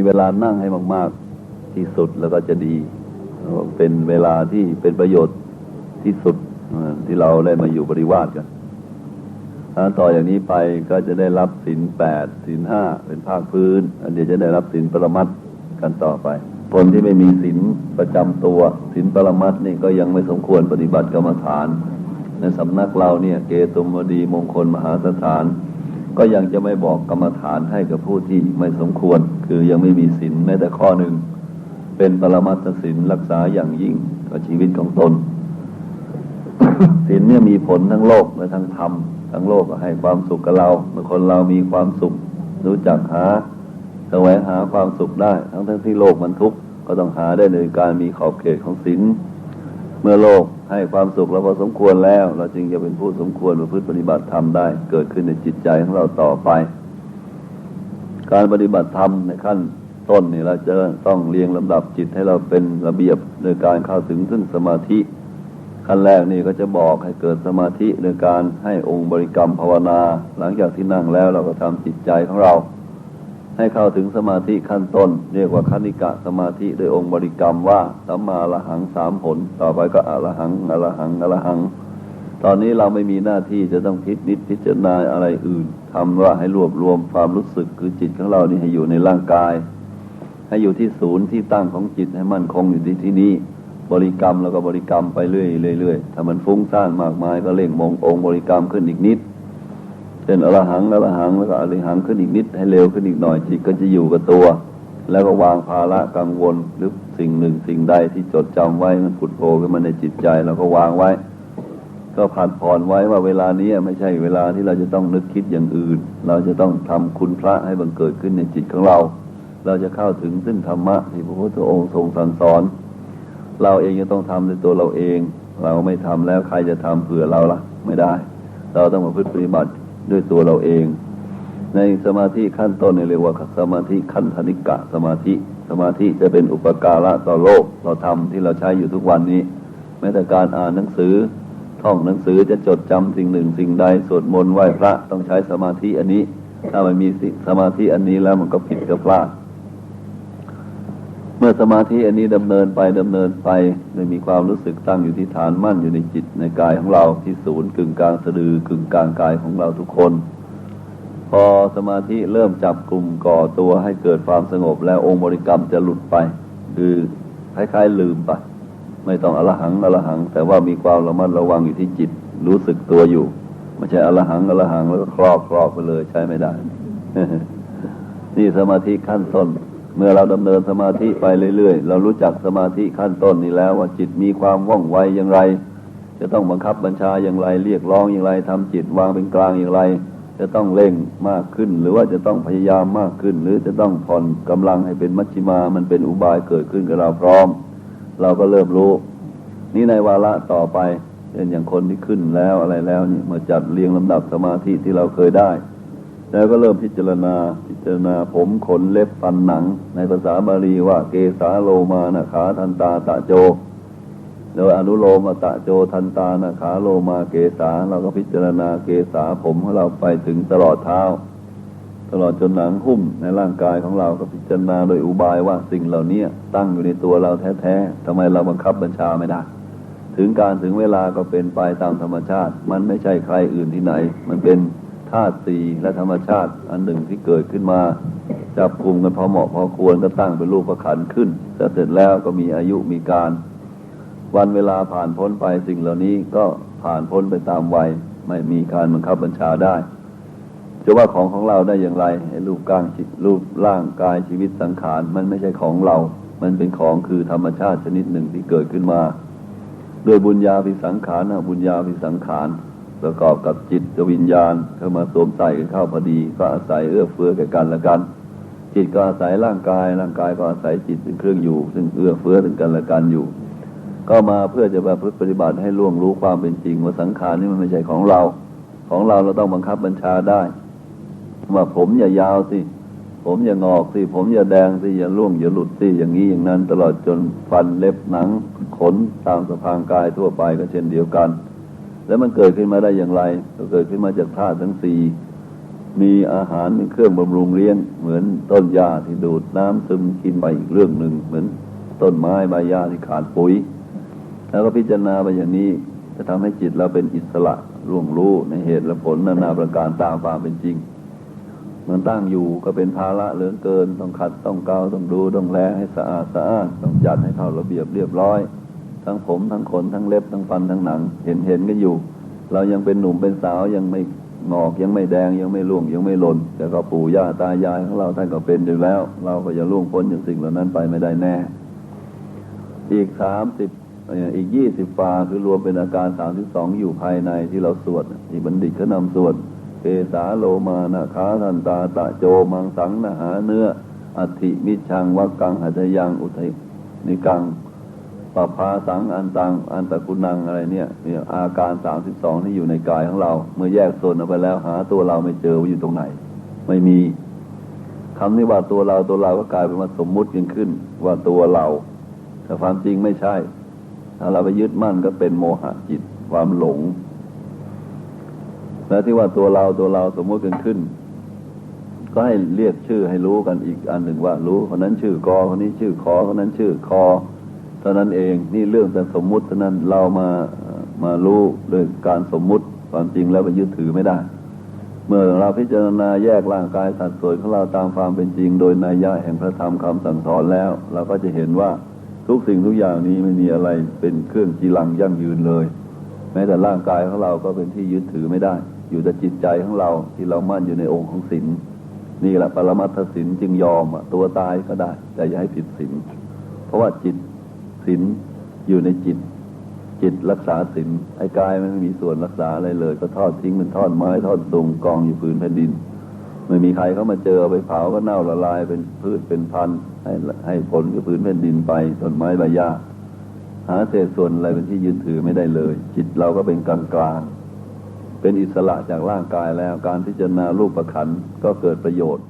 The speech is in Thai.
มีเวลานั่งให้มาก ๆ ที่สุดแล้วก็จะดี เป็นเวลาที่เป็นประโยชน์ที่สุดที่เราได้มาอยู่บริวารกันถ้าต่ออย่างนี้ไปก็จะได้รับสินแปดสินห้าเป็นภาคพื้น อันเดียวจะได้รับสินปรมัตกันต่อไป คนที่ไม่มีสินประจำตัวสินปรมัตนี่ก็ยังไม่สมควรปฏิบัติกรรมฐาน ในสำนักเราเนี่ย เกตุมดีมงคลมหาสถาน ก็ยังจะไม่บอกกรรมฐานให้กับผู้ที่ไม่สมควร คือยังไม่มีสินแม้แต่ข้อหนึ่ง เป็นปรมัตถสินรักษาอย่างยิ่งกับชีวิตของตนศีลเนี่ยมีผลทั้งโลกและทั้งธรรมทั้งโลกให้ความสุขกับเราเมื่อคนเรามีความสุข รู้จักหาแสวงหาความสุขได้ ทั้งทั้งที่โลกมันทุกข์ก็ต้องหาได้ในการมีขอบเขตของศีล เมื่อโลกให้ความสุขเราพอสมควรแล้ว เราจึงจะเป็นผู้สมควรประพฤติปฏิบัติธรรมได้ เกิดขึ้นในจิตใจของเราต่อไป การปฏิบัติธรรมในขั้นต้นนี่เราจะต้องเรียงลำดับจิตให้เราเป็นระเบียบโดยการเข้าถึงซึ่งสมาธิ ขั้นแรกนี่ก็จะบอกให้เกิดสมาธิโดยการให้องค์บริกรรมภาวนา หลังจากที่นั่งแล้วเราก็ทำจิตใจของเรา ให้เข้าถึงสมาธิขั้นต้น เรียกว่าคณิกะสมาธิโดยองค์บริกรรมว่าสัมมาละหังสามผล ต่อไปก็อรหังอรหังอรหัง ตอนนี้เราไม่มีหน้าที่จะต้องคิดนิดพิจารณาอะไรอื่นทำว่าให้รวบรวมความรู้สึกคือจิตของเรานี่ให้อยู่ในร่างกาย ให้อยู่ที่ศูนย์ที่ตั้งของจิตให้มั่นคงอยู่ที่ที่นี้บริกรรมแล้วก็บริกรรมไปเรื่อยเรื่อยถ้ามันฟุ้งซ่านมากมายก็เล่งมงองค์บริกรรมขึ้นอีกนิด เช่นอรหังอรหังแล้วก็อริหังขึ้นอีกนิดให้เร็วขึ้นอีกหน่อยจิตก็จะอยู่กับตัว แล้วก็วางภาระกังวลหรือสิ่งหนึ่งสิ่งใดที่จดจำไว้มันผุดโผล่ขึ้นมาในจิตใจเราก็วางไว้ ก็ผัดผ่อนไว้ว่าเวลานี้ไม่ใช่เวลาที่เราจะต้องนึกคิดอย่างอื่น เราจะต้องทำคุณพระให้บังเกิดขึ้นในจิตของเรา เราจะเข้าถึงซึ่งธรรมะที่พระพุทธองค์ทรงสั่งสอน เราเองจะต้องทำในตัวเราเอง เราไม่ทำแล้วใครจะทำเผื่อเราละ่ะ ไม่ได้ เราต้องมาพึ่ปฏิบัติ ด้วยตัวเราเอง ในสมาธิขั้นต้นเรียกว่าสมาธิขั้นธนิกะสมาธิ สมาธิจะเป็นอุปการะต่อโลกเราทำที่เราใช้อยู่ทุกวันนี้ แม้แต่การอ่านหนังสือ ท่องหนังสือจะจดจำสิ่งหนึ่งสิ่งใดสวดมนต์ไหว้พระต้องใช้สมาธิอันนี้ ถ้าไม่มีสมาธิอันนี้แล้วมันก็ผิดกับพลาด เมื่อสมาธิอันนี้ดำเนินไปดำเนินไปโดยมีความรู้สึกตั้งอยู่ที่ฐานมั่นอยู่ในจิตในกายของเราที่ศูนย์กึ่งกลางสะดือกึ่งกลางกายของเราทุกคน พอสมาธิเริ่มจับกลุ่มก่อตัวให้เกิดความสงบ แล้วองค์บริกรรมจะหลุดไป คือคล้ายๆลืมไปไม่ต้องอรหังอรหัง แต่ว่ามีความระมัดระวังอยู่ที่จิตรู้สึกตัวอยู่ไม่ใช่อรหังอรหังแล้วก็ครอบครอบไปเลยใช้ไม่ได้ นี่สมาธิขั้นต้น มื่อเราดำเนินสมาธิไปเรื่อยๆ เรารู้จักสมาธิขั้นต้นนี้แล้วว่าจิตมีความว่องไวอย่างไร จะต้องบังคับบัญชาอย่างไร เรียกร้องอย่างไรทำจิตวางเป็นกลางอย่างไร จะต้องเร่งมากขึ้น หรือว่าจะต้องพยายามมากขึ้น หรือจะต้องผ่อนกำลังให้เป็นมัชฌิมา มันเป็นอุบายเกิดขึ้นกับเราพร้อม เราก็เริ่มรู้ นี่ในวาระต่อไปเช่นอย่างคนที่ขึ้นแล้วอะไรแล้วนี่มาจัดเรียงลำดับสมาธิที่เราเคยได้ แล้วก็เริ่มพิจารณาพิจารณาผมขนเล็บฟันหนัง ในภาษาบาลีว่าเกสาโลมานะขาทันตาตะโจแล้วอนุโลมตะโจทันตานะขาโลมาเกสาเราก็พิจารณาเกสาผมของเราไปถึงตลอดเท้า ตลอดจนหนังหุ้มในร่างกายของเราก็พิจารณาโดยอุบายว่าสิ่งเหล่านี้ตั้งอยู่ในตัวเราแท้ๆทำไมเราบังคับบัญชาไม่ได้ ถึงการถึงเวลาก็เป็นไปตามธรรมชาติ มันไม่ใช่ใครอื่นที่ไหน มันเป็น ธาตุสี่และธรรมชาติ อันหนึ่งที่เกิดขึ้นมา จับกลุ่มกันพอเหมาะพอควรก็ตั้งเป็นรูปประขันขึ้นแต่เสร็จแล้วก็มีอายุมีการ วันเวลาผ่านพ้นไปสิ่งเหล่านี้ก็ผ่านพ้นไปตามวัยไม่มีการบังคับบัญชาได้จะว่าของของเราได้อย่างไรรูปกลางรูปร่างกายชีวิตสังขารมันไม่ใช่ของเรา มันเป็นของคือธรรมชาติชนิดหนึ่งที่เกิดขึ้นมาโดยบุญญาภิสังขารนะบุญญาภิสังขาร ประกอบกับจิตวิญญาณเข้ามาสวมใส่กันเข้าพอดี ก็อาศัยเอื้อเฟื้อแก่กันและกัน จิตก็อาศัยร่างกาย ร่างกายก็อาศัยจิตเป็นเครื่องอยู่ ซึ่งเอื้อเฟื้อถึงกันและกันอยู่ ก็มาเพื่อจะมาพปฏิบัติให้ล่วงรู้ความเป็นจริงว่าสังขารนี่มันไม่ใช่ของเรา ของเราเราต้องบังคับบัญชาได้ว่าผมอย่ายาวสิผมอย่างอกสิ ผมอย่าแดงสิ อย่าล่วงอย่าหลุดสิ อย่างนี้อย่างนั้นตลอดจนฟันเล็บหนัง ขนตามสะพางกายทั่วไปก็เช่นเดียวกัน แล้วมันเกิดขึ้นมาได้อย่างไร ก็เกิดขึ้นมาจากธาตุทั้งสี่มีอาหารเป็นเครื่องบำรุงเลี้ยง เหมือนต้นหญ้าที่ดูดน้ำซึมกินไปอีกเรื่องหนึ่งเหมือนต้นไม้ใบหญ้าที่ขาดปุ๋ย แล้วก็พิจารณาไปอย่างนี้จะทำให้จิตเราเป็นอิสระร่วงรู้ในเหตุและผลนานาประการตามความเป็นจริง มันตั้งอยู่ก็เป็นภาระเหลือเกิน ต้องขัดต้องเกาต้องดูต้องแลให้สะอาดสะอาดต้องจัดให้เข้าระเบียบเรียบร้อย ทั้งผมทั้งขนทั้งเล็บทั้งฟันทั้งหนัง เห็นเห็นกันอยู่ เรายังเป็นหนุ่มเป็นสาวยังไม่งอกยังไม่แดงยังไม่ร่วงยังไม่หล่นแต่ก็ปู่ย่าตายายของเราท่านก็เป็นอยู่แล้ว เราก็จะล่วงพ้นจากสิ่งเหล่านั้นไปไม่ได้แน่ อีกสามสิบอีกยี่สิบฟาคือรวมเป็นอาการสามสิบสองอยู่ภายในที่เราสวดที่บัณฑิตเขานำสวดเกสาโลมานะคาทันตาตะโจมังสังนะหาเนื้ออัติมิชังวักกังหัตยังอุทัยนิกัง ปภาสังอันตังอันตะกุนังอะไรเนี่ยเนี่ยอาการสามสิบสองที่อยู่ในกายของเรา เมื่อแยกส่วนออกไปแล้วหาตัวเราไม่เจอว่าอยู่ตรงไหน ไม่มีคำนี้ว่าตัวเราตัวเราก็กลายเป็นว่าสมมุติกันขึ้นว่าตัวเรา แต่ความจริงไม่ใช่ ถ้าเราไปยึดมั่นก็เป็นโมหะจิตความหลง แล้วที่ว่าตัวเราตัวเราสมมติกันขึ้น ก็ให้เรียกชื่อให้รู้กันอีกอันหนึ่งว่ารู้คนนั้นชื่อกอคนนี้ชื่อคอคนนั้นชื่อคอ เท่านั้นเองนี่เรื่องแต่สมมุติเท่านั้นเรามามารู้โดยการสมมุติความจริงแล้วไปยึดถือไม่ได้ เมื่อเราพิจารณาแยกร่างกายสัดส่วนของเราตามความเป็นจริง โดยนัยยะแห่งพระธรรมคำสั่งสอนแล้ว เราก็จะเห็นว่าทุกสิ่งทุกอย่างนี้ไม่มีอะไรเป็นเครื่องจีรังยั่งยืนเลย แม้แต่ร่างกายของเราก็เป็นที่ยึดถือไม่ได้ อยู่แต่จิตใจของเราที่เรามั่นอยู่ในองค์ของศีลนี่แหละปรมัตถศีลจึงยอมตัวตายก็ได้แต่อย่าให้ผิดศีลเพราะว่าจิต ศีลอยู่ในจิต จิตรักษาศีลไอ้กายมันไม่มีส่วนรักษาอะไรเลย ก็ทอดทิ้งเป็นทอดไม้ทอดตุงกองอยู่พื้นแผ่นดิน ไม่มีใครเขามาเจอเอาไปเผาก็เน่าละลายเป็นพืชเป็นพันธุ์ให้ให้ผลกับพื้นแผ่นดินไปต้นไม้ใบหญ้าหาเศษส่วนอะไรเป็นที่ยึดถือไม่ได้เลย จิตเราก็เป็นกลางกลางเป็นอิสระจากร่างกายแล้วการพิจารณารูปประคันก็เกิดประโยชน์